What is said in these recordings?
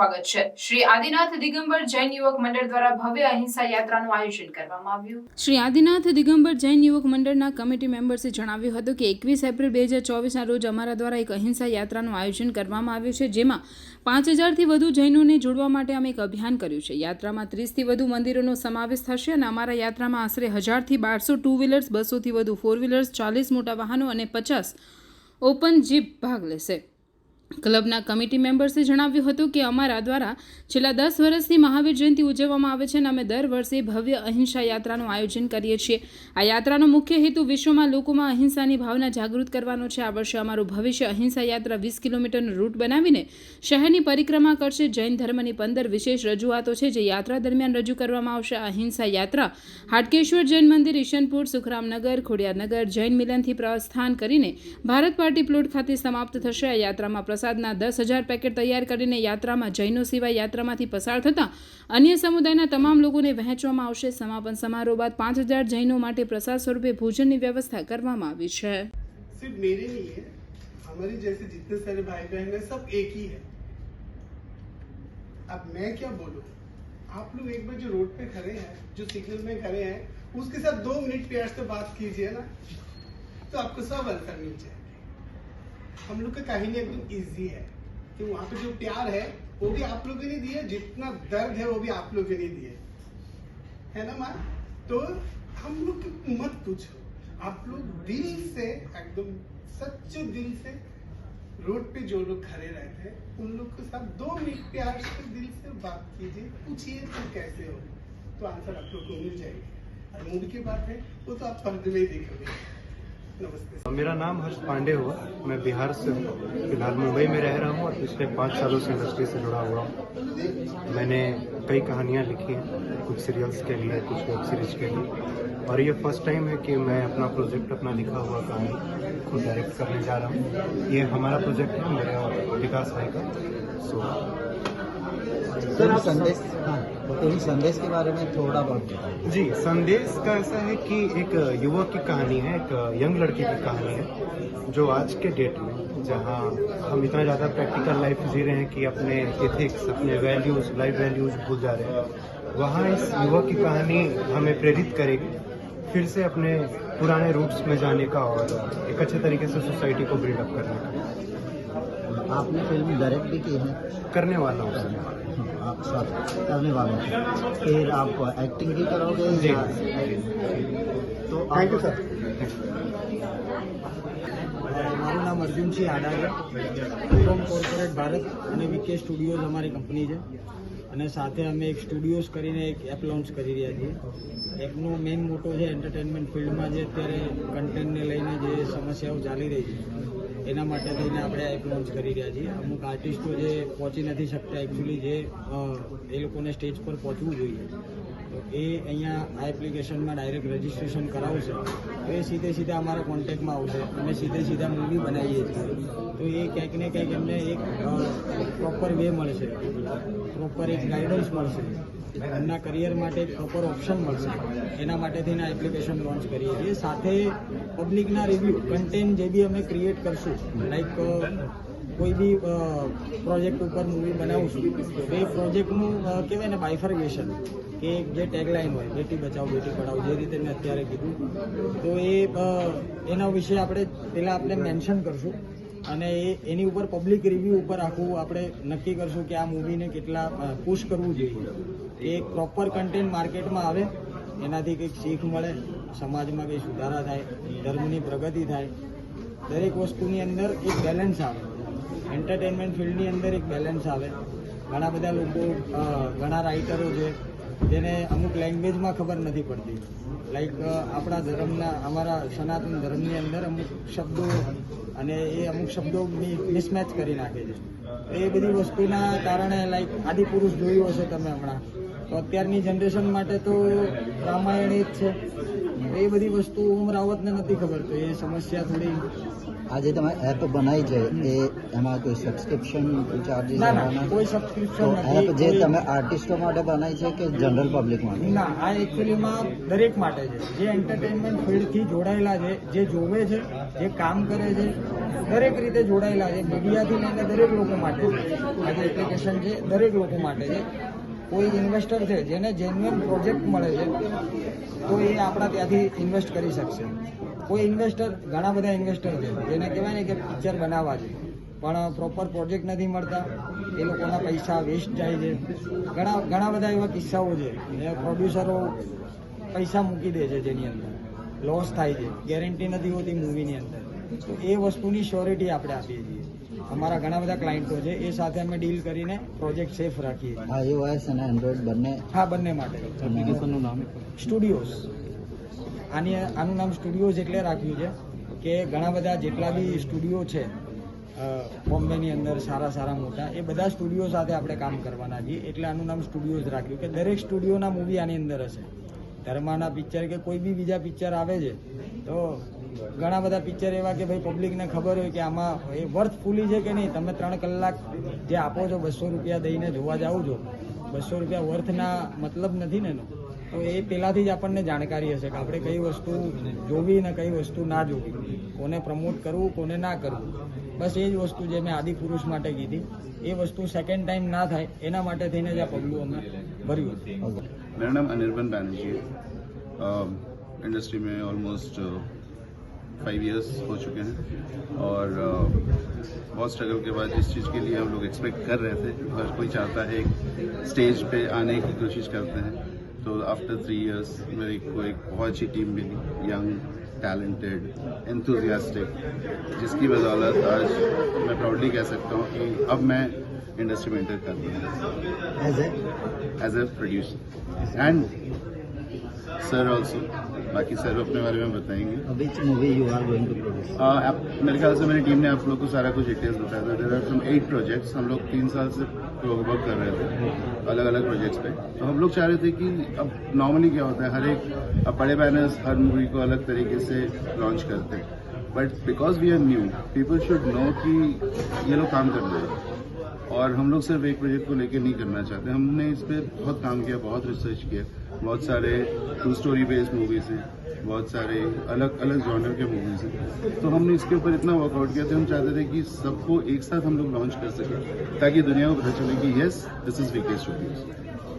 સ્વાગત છે. શ્રી આદિનાથ દિગંબર જૈન યુવક મંડળ દ્વારા ભવ્ય અહિંસા યાત્રાનું આયોજન કરવામાં આવ્યું. શ્રી આદિનાથ દિગંબર જૈન યુવક મંડળના કમિટી મેમ્બર્સે જણાવ્યું હતું કે એકવીસ એપ્રિલ બે હજાર ચોવીસના રોજ અમારા દ્વારા એક અહિંસા યાત્રાનું આયોજન કરવામાં આવ્યું છે, જેમાં પાંચ હજારથી વધુ જૈનોને જોડવા માટે અમે એક અભિયાન કર્યું છે. યાત્રામાં ત્રીસથી વધુ મંદિરોનો સમાવેશ થશે અને અમારા યાત્રામાં આશરે હજારથી બારસો ટુ વ્હીલર્સ બસોથી વધુ ફોર વ્હીલર્સ ચાલીસ મોટા વાહનો અને પચાસ ઓપન જીપ ભાગ લેશે. ક્લબના કમિટી મેમ્બર્સે જણાવ્યું હતું કે અમારા દ્વારા છેલ્લા દસ વર્ષથી મહાવીર જયંતિ ઉજવવામાં આવે છે અને અમે દર વર્ષે ભવ્ય અહિંસા યાત્રાનું આયોજન કરીએ છીએ. આ યાત્રાનો મુખ્ય હેતુ વિશ્વમાં લોકોમાં અહિંસાની ભાવના જાગૃત કરવાનો છે. આ વર્ષે અમારું ભવિષ્ય અહિંસા યાત્રા વીસ કિલોમીટરનો રૂટ બનાવીને શહેરની પરિક્રમા કરશે. જૈન ધર્મની પંદર વિશેષ રજૂઆતો છે જે યાત્રા દરમિયાન રજૂ કરવામાં આવશે. અહિંસા યાત્રા હાટકેશ્વર જૈન મંદિર, ઈશનપુર, સુખરામનગર, ખોડિયારનગર, જૈન મિલનથી પ્રસ્થાન કરીને ભારત પાર્ટી પ્લોટ ખાતે સમાપ્ત થશે. આ યાત્રામાં પ્રસાદના દસ હજાર પેકેટ તૈયાર કરીને યાત્રામાં જૈનો સિવાય યાત્રામાંથી પસાર થતા અન્ય સમુદાયના તમામ લોકોને વહેંચવામાં આવશે સમાપન સમારોહ બાદ પાંચ હજાર જૈનો માટે પ્રસાદ સ્વરૂપે ભોજનની વ્યવસ્થા કરવામાં આવી છે सिर्फ मेरे नहीं है हमारे जैसे जितने सारे भाई बहन है सब एक ही है अब मैं क्या बोलूं आप लोग एक बार जो रोड पे खड़े हैं जो सिग्नल में खड़े हैं उसके साथ दो मिनट प्यार से बात कीजिए ना तो आपको सब आंसर मिल जाएंगे हम लोग का कहानी एकदम इजी है। कि वहाँ पे जो प्यार है, वो भी आप लोगों ने दिया जितना दर्द है वो भी आप लोगों ने दिए। है ना, माँ? तो हम लोग मत पूछो। आप लोग दिल से, एकदम सच्चे दिल से रोड पे जो लोग खड़े रहते हैं, उन लोग के साथ दो मिनट प्यार से दिल से बात कीजिए, पूछिए तुम कैसे हो। तो आंसर आप लोग को मिल जाएगी। और मूड की बात है, वो तो आप पर्दे में ही देखोगे। नमस्ते मेरा नाम हर्ष पांडे हुआ। मैं बिहार से हूँ। फ़िलहाल मुंबई में रह रहा हूँ और पिछले पाँच सालों से इंडस्ट्री से जुड़ा हुआ हूँ। मैंने कई कहानियाँ लिखी हैं कुछ सीरियल्स के लिए कुछ वेब सीरीज़ के लिए। और ये फ़र्स्ट टाइम है कि मैं अपना प्रोजेक्ट अपना लिखा हुआ कहानी खुद डायरेक्ट करने जा रहा हूँ। ये हमारा प्रोजेक्ट है मेरे और विकास भाई का। सो सर संदेश हाँ। तो संदेश के बारे में थोड़ा बहुत जी, संदेश का ऐसा है कि एक युवक की कहानी है, एक यंग लड़की की कहानी है, जो आज के डेट में, जहाँ हम इतना ज़्यादा प्रैक्टिकल लाइफ जी रहे हैं कि अपने एथिक्स अपने वैल्यूज़ लाइफ वैल्यूज़ भूल जा रहे हैं, वहाँ इस युवक की कहानी हमें प्रेरित करेगी फिर से अपने पुराने रूट्स में जाने का और एक अच्छे तरीके से सोसाइटी को बिल्डअप करने का। आपने फिल्म डायरेक्ट भी की है करने वाला हूँ करने वाला हूँ। आप सब करने वाले हैं फिर आप एक्टिंग भी करोगे जी या- तो आप- थैंक यू सर મારું નામ અર્જુનસિંહ આડાગર ફ્રોમ કોર્પોરેટ ભારત અને વિકે સ્ટુડિયોઝ અમારી કંપની છે અને સાથે અમે એક સ્ટુડિયોઝ કરીને એક એપ લોન્ચ કરી રહ્યા છીએ એપનો મેઇન મોટો છે એન્ટરટેનમેન્ટ ફિલ્ડમાં જે અત્યારે કન્ટેન્ટને લઈને જે સમસ્યાઓ ચાલી રહી છે એના માટે થઈને આપણે એપ લોન્ચ કરી રહ્યા છીએ. અમુક આર્ટિસ્ટો જે પહોંચી નથી શકતા એકચ્યુઅલી જે એ લોકોને સ્ટેજ પર પહોંચવું જોઈએ. તો એ અહીંયા આ એપ્લિકેશનમાં ડાયરેક્ટ રજીસ્ટ્રેશન કરાવશે. તો એ સીધે સીધા અમારા કોન્ટેક્ટમાં આવશે. અમે સીધે સીધા મૂવી બનાવીએ છીએ. તો એ ક્યાંક ને ક્યાંક એમને એક પ્રોપર વે મળશે. પ્રોપર એક ગાઈડન્સ મળશે. એમના કરિયર માટે પ્રોપર ઓપ્શન મળશે એના માટે થઈને એપ્લિકેશન લોન્ચ કરીએ છીએ. સાથે પબ્લિકના રિવ્યૂ કન્ટેન્ટ જે બી અમે ક્રિએટ કરશું લાઈક કોઈ બી પ્રોજેક્ટ ઉપર મૂવી બનાવશું, તો એ પ્રોજેક્ટનું કહેવાય ને બાયફર્ગેશન કે જે ટેગલાઇન હોય, બેટી બચાવો બેટી પઢાઓ, જે રીતે મેં અત્યારે કીધું. તો એ એના વિશે આપણે પહેલાં આપણે મેન્શન કરશું. અને એની ઉપર પબ્લિક રિવ્યૂ ઉપર આખું આપણે નક્કી કરશું કે આ મૂવીને કેટલા પુશ કરવું જોઈએ. એ પ્રોપર કન્ટેન્ટ માર્કેટમાં આવે, એનાથી કંઈક શીખ મળે, સમાજમાં કંઈ સુધારા થાય, ધર્મની પ્રગતિ થાય. દરેક વસ્તુની અંદર એક બેલેન્સ આવે. એન્ટરટેનમેન્ટ ફિલ્ડની અંદર એક બેલેન્સ આવે. ઘણા બધા લોકો ઘણા રાઇટરો છે જેને અમુક લેંગ્વેજમાં ખબર નથી પડતી. લાઈક આપણા ધર્મના, અમારા સનાતન ધર્મની અંદર અમુક શબ્દો અને એ અમુક શબ્દો મિસમેચ કરી નાખે છે. એ બધી વસ્તુના કારણે લાઈક આદિપુરુષ જોયું હશે તમે હમણાં. તો અત્યારની જનરેશન માટે તો રામાયણ એ જ છે. એ બધી વસ્તુ ઓમ રાવતને નથી ખબર. તો એ સમસ્યા થોડી આજે તમે એપ બનાવી છે એ એમાં કોઈ સબસ્ક્રિપ્શન ચાર્જીસ કોઈ સબસ્ક્રિપ્શન એપ જે તમે આર્ટિસ્ટો માટે બનાવી છે કે જનરલ પબ્લિક માટે? ના આ એકચ્યુઅલીમાં દરેક માટે છે. જે એન્ટરટેનમેન્ટ ફિલ્ડથી જોડાયેલા છે જે જોવે છે જે કામ કરે છે દરેક રીતે જોડાયેલા છે. મીડિયાથી લઈને દરેક લોકો માટે છે. આ જે એપ્લિકેશન છે દરેક લોકો માટે છે. કોઈ ઇન્વેસ્ટર છે જેને જેન્યુઅન પ્રોજેક્ટ મળે છે તો એ આપણા ત્યાંથી ઇન્વેસ્ટ કરી શકશે. કોઈ ઇન્વેસ્ટર ઘણા બધા ઇન્વેસ્ટર છે. જેને કહેવાય ને કે પિક્ચર બનાવવા છે. પણ પ્રોપર પ્રોજેક્ટ નથી મળતા. એ લોકોના પૈસા વેસ્ટ જાય છે. ઘણા ઘણા બધા એવા કિસ્સાઓ છે. જે પ્રોડ્યુસરો પૈસા મૂકી દે છે જેની અંદર. લોસ થાય છે. ગેરંટી નથી હોતી મૂવીની અંદર. તો એ વસ્તુની શ્યોરિટી આપણે આપીએ છીએ. અમારા ઘણા બધા ક્લાયન્ટો છે. એ સાથે અમે ડીલ કરીને પ્રોજેક્ટ સેફ રાખીએ હા અને એન્ડ્રોઈડ બંને હા બંને માટે. એપ્લિકેશનનું નામ સ્ટુડિયોઝ આની આનું નામ સ્ટુડિયોઝ એટલે રાખ્યું છે કે ઘણા બધા જેટલા બી સ્ટુડિયો છે બોમ્બેની અંદર સારા સારા મોટા, એ બધા સ્ટુડિયો સાથે આપણે કામ કરવાના છીએ. એટલે આનું નામ સ્ટુડિયોઝ રાખ્યું કે દરેક સ્ટુડિયોના મૂવી આની અંદર હશે. ધર્માના પિક્ચર કે કોઈ બી બીજા પિક્ચર આવે છે, તો ઘણા બધા પિક્ચર એવા કે ભાઈ પબ્લિકને ખબર હોય કે આમાં એ વર્થફુલી છે કે નહીં? તમે ત્રણ કલાક જે આપો છો, બસો રૂપિયા દઈને જોવા જાઓ છો. બસો રૂપિયા વર્થના મતલબ નથી ને એનો. તો એ પહેલાંથી જ આપણને જાણકારી હશે કે આપણે કઈ વસ્તુ જોવી ને કઈ વસ્તુ ના જોવી કોને પ્રમોટ કરવું કોને ના કરવું બસ એ જ વસ્તુ જે મેં આદિ પુરુષ માટે કીધી એ વસ્તુ સેકન્ડ ટાઈમ ના થાય એના માટે થઈને જ આ પગલું અમે ભર્યું હતું ઓકે मेरा नाम अनिर्बन बैनर्जी है इंडस्ट्री में ऑलमोस्ट फाइव इयर्स हो चुके हैं और अ, बहुत स्ट्रगल के बाद इस चीज़ के लिए हम लोग एक्सपेक्ट कर रहे थे हर कोई चाहता है एक स्टेज पे आने की कोशिश करते हैं तो आफ्टर थ्री इयर्स मेरे को एक बहुत अच्छी टीम मिली यंग टैलेंटेड एंथुजियास्टिक जिसकी बदौलत आज मैं प्राउडली कह सकता हूँ कि अब मैं इंडस्ट्री में एंटर कर रहा as a producer and sir also बाकी सर अपने बारे में बताएँगे। मेरे ख्याल से मेरी टीम ने आप लोग को सारा कुछ डिटेल्स बताया था। There are some eight projects हम लोग तीन साल से वर्क कर रहे थे। अलग अलग प्रोजेक्ट्स पे। तो हम लोग चाह रहे थे कि अब नॉर्मली क्या होता है हर एक अब बड़े बैनर्स हर मूवी को अलग तरीके से लॉन्च करते हैं। But because we are new people should know कि ये लोग काम कर रहे हैं। और हम लोग सिर्फ़ एक प्रोजेक्ट को लेकर नहीं करना चाहते। हमने इस पर बहुत काम किया, बहुत रिसर्च किया। बहुत सारे ट्रू स्टोरी बेस्ड मूवीज़ हैं, बहुत सारे अलग अलग जॉनर के मूवीज़ हैं। तो हमने इसके ऊपर इतना वर्कआउट किया था हम चाहते थे कि सबको एक साथ हम लोग लॉन्च कर सकें, ताकि दुनिया को पता चले कि yes this is VK Studios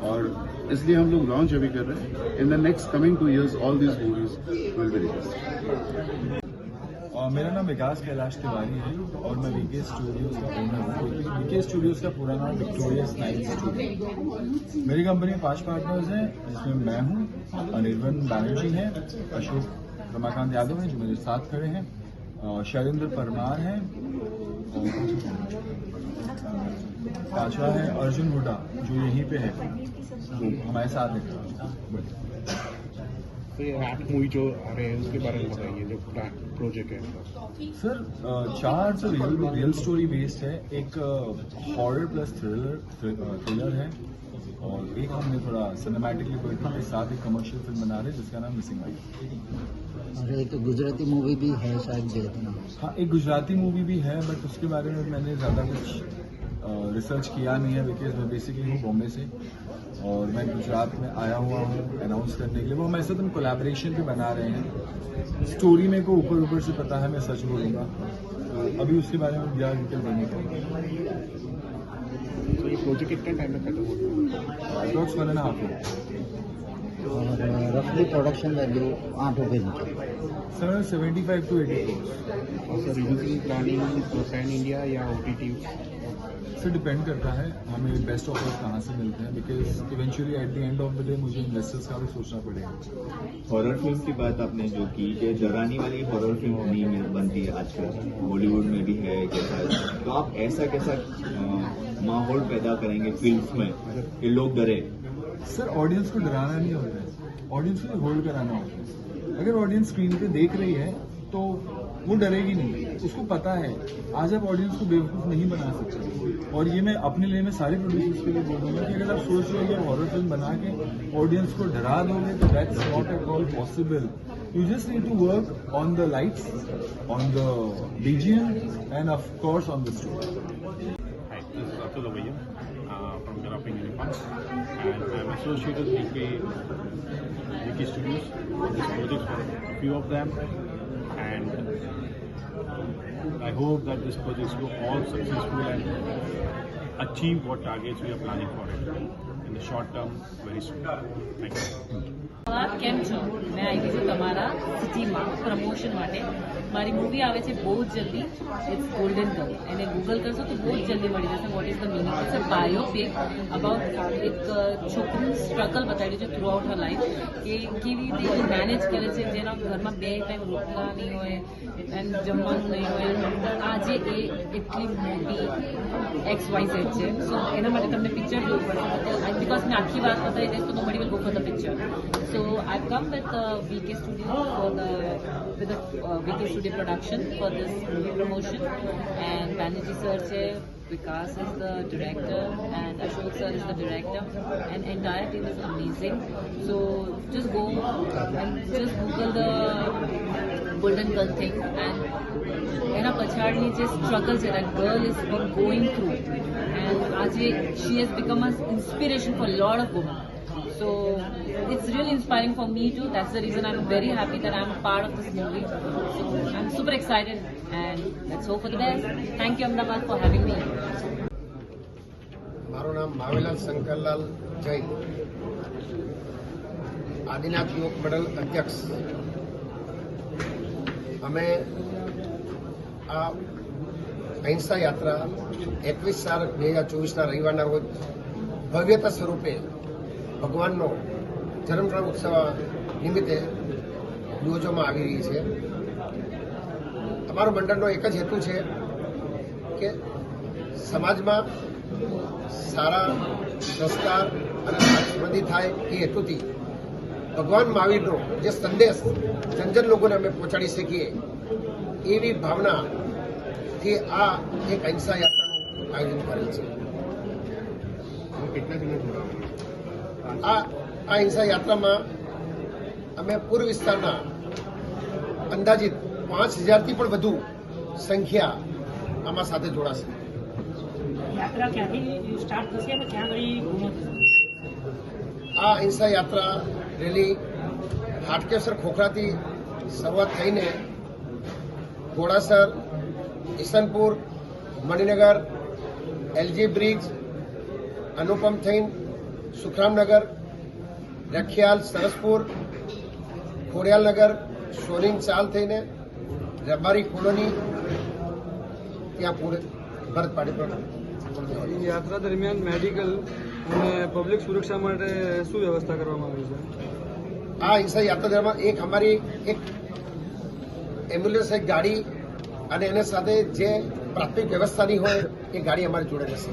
और इसलिए हम लोग लॉन्च अभी कर रहे हैं। In the next coming two years all these movies will be release मेरा नाम विकास कैलाश तिवारी है और मैं वीके स्टूडियोज का ओनर हूँ। वीके स्टूडियोज का पूरा नाम विक्टोरिया स्नाइल स्टूडियो मेरी कंपनी में पाँच पार्टनर्स हैं, जिसमें मैं हूँ अनिर्बन बैनर्जी हैं, अशोक रमाकांत यादव हैं, जो मेरे साथ खड़े हैं शैलेंद्र परमार हैं पांचवा है, अर्जुन हुडा जो यहीं पे है। हमारे साथ है। तो ये रैप मूवी जो आ रहे हैं उसके बारे में बताइए जो प्रोजेक्ट है सर चार जो रियल रियल स्टोरी बेस्ड है एक हॉरर प्लस थ्रिलर थ्रिलर है और एक हमने थोड़ा सिनेमैटिकली लिबर्टी के साथ एक कमर्शियल फ़िल्म बना रहे जिसका नाम मिसिंग आई और एक गुजराती मूवी भी है शायद देखना हाँ एक गुजराती मूवी भी है बट उसके बारे में मैंने ज़्यादा कुछ रिसर्च किया नहीं है बिकॉज़ मैं बेसिकली हूँ बॉम्बे से। और मैं गुजरात में आया हुआ हूँ अनाउंस करने के लिए। वो हमारे साथ हम कोलैबोरेशन भी बना रहे हैं। स्टोरी मेरे को ऊपर ऊपर से पता है मैं सच बोलूँगा। तो अभी उसके बारे में ज़्यादा डिटेल बनी का तो प्रोजेक्ट कितने टाइम में खत्म होता है अप्रॉक्स वन एंड हाफ़ और रफली प्रोडक्शन वैल्यू आठ फ़िल्म की sir seventy five to eighty और sir releasing planning pan India या O T T sir depend करता है हमें बेस्ट ऑफर्स कहाँ से मिलते हैं because eventually at the end of the day मुझे इन्वेस्टर्स का भी सोचना पड़ेगा। हॉरर फ़िल्म की बात आपने जो की कि डरानी वाली हॉरर फ़िल्म नहीं मिल बनती है आजकल। बॉलीवुड में भी है कैसा तो आप ऐसा कैसा माहौल पैदा करेंगे फ़िल्म में कि लोग डरे? सर ऑडियंस को डराना नहीं होता है। ऑडियंस को होल्ड कराना होता है। अगर ऑडियंस स्क्रीन पे देख रही है तो वो डरेगी नहीं। उसको पता है आज आप ऑडियंस को बेवकूफ़ नहीं बना सकते। और ये मैं अपने लिए मैं सारे प्रोड्यूसर्स के लिए बोलूँगा कि अगर आप सोच रहे हो हॉरर फ़िल्म बना के ऑडियंस को डरा दोगे तो that's not at all possible You just need to work on the lights, on the BGM, and of course on the. Hi, this is from Garaping Unicorn and I'm associated with VK, VK Studios this project for a few of them and um, I hope that this projects will all successful and achieve what targets we are planning for it in the short term very soon. Thank you. કેમ છો? મેં આવી છું તમારા સિટીમાં promotion માટે મારી movie આવે છે બહુ જ જલ્દી. ઇટ્સ ગોલ્ડન ગર્લ એને ગૂગલ કરશો તો બહુ જ જલ્દી મળી જશે. What is the meaning it's a biopic about એક છોકરીનું સ્ટ્રગલ બતાવ્યું છે થ્રુ આઉટ હર લાઈફ કે કેવી રીતે મેનેજ કરે છે, જેના ઘરમાં બે ટાઈમ રોટલા નહીં હોય એન્ડ જમવાનું નહીં હોય. આજે એ એટલી મોટી એક્સ વાય ઝેડ છે. સો એના માટે તમને પિક્ચર જોવું પડશે. બિકોઝ મેં આખી વાત બતાવી દઈશ તો મળી will go the picture So I've come with uh, VK Studio for the with the uh, VK Studio production for this movie promotion, and Banerjee sir है, Vikas is the director, and Ashok sir is the director, and entire team is amazing. So just go and just Google the Golden Girl thing and એના પછાડની જે struggle છે that girl is been going through and આજે she has become an inspiration for a lot of women So it's really inspiring for me too. That's the reason I'm very happy that I'm part of this movie. So I'm super excited and let's hope for the best. Thank you Ahmedabad for having me. મારું નામ માવેલાલ શંકરલાલ જૈન આદિનાથ યુવક મંડળ અધ્યક્ષ અમે આ અહિંસા યાત્રા એકવીસ ચાર બે હજાર ચોવીસના રવિવારના રોજ ભવ્યતા સ્વરૂપે ભગવાનનો જન્મગ્રહણ ઉત્સવ નિમિત્તે યોજવામાં આવી રહી છે. અમારો મંડળનો એક જ હેતુ છે કે સમાજમાં સારા સંસ્કાર અને સમૃદ્ધિ થાય એ હેતુથી ભગવાન મહાવીરનો જે સંદેશ જનજન લોકોને અમે પહોંચાડી શકીએ એવી ભાવનાથી આ એક અહિંસા યાત્રાનું આયોજન કરેલ છે. કેટલા આ આ હિંસા યાત્રામાં અમે પૂર્વ વિસ્તારના અંદાજિત પાંચ હજારથી પણ વધુ સંખ્યા આમાં સાથે જોડાશે. આ અહિંસા યાત્રા રેલી હાટકેસર ખોખરાથી શરૂઆત થઈને ઘોડાસર ઈસનપુર મણિનગર એલજી બ્રિજ અનુપમ થઈને સુખરામનગર રખિયાલ સરસપુર ખોડિયાલનગર સોનિંગ ચાલ થઈને રબારી કોલોની ત્યાં પૂરે ભરત પાડી યાત્રા દરમિયાન મેડિકલ અને પબ્લિક સુરક્ષા માટે શું વ્યવસ્થા કરવામાં આવી છે? આ હિંસા યાત્રા દરમિયાન એક અમારી એક એમ્બ્યુલન્સ એક ગાડી અને એને સાથે જે પ્રાથમિક વ્યવસ્થાની હોય એ ગાડી અમારી જોડે જશે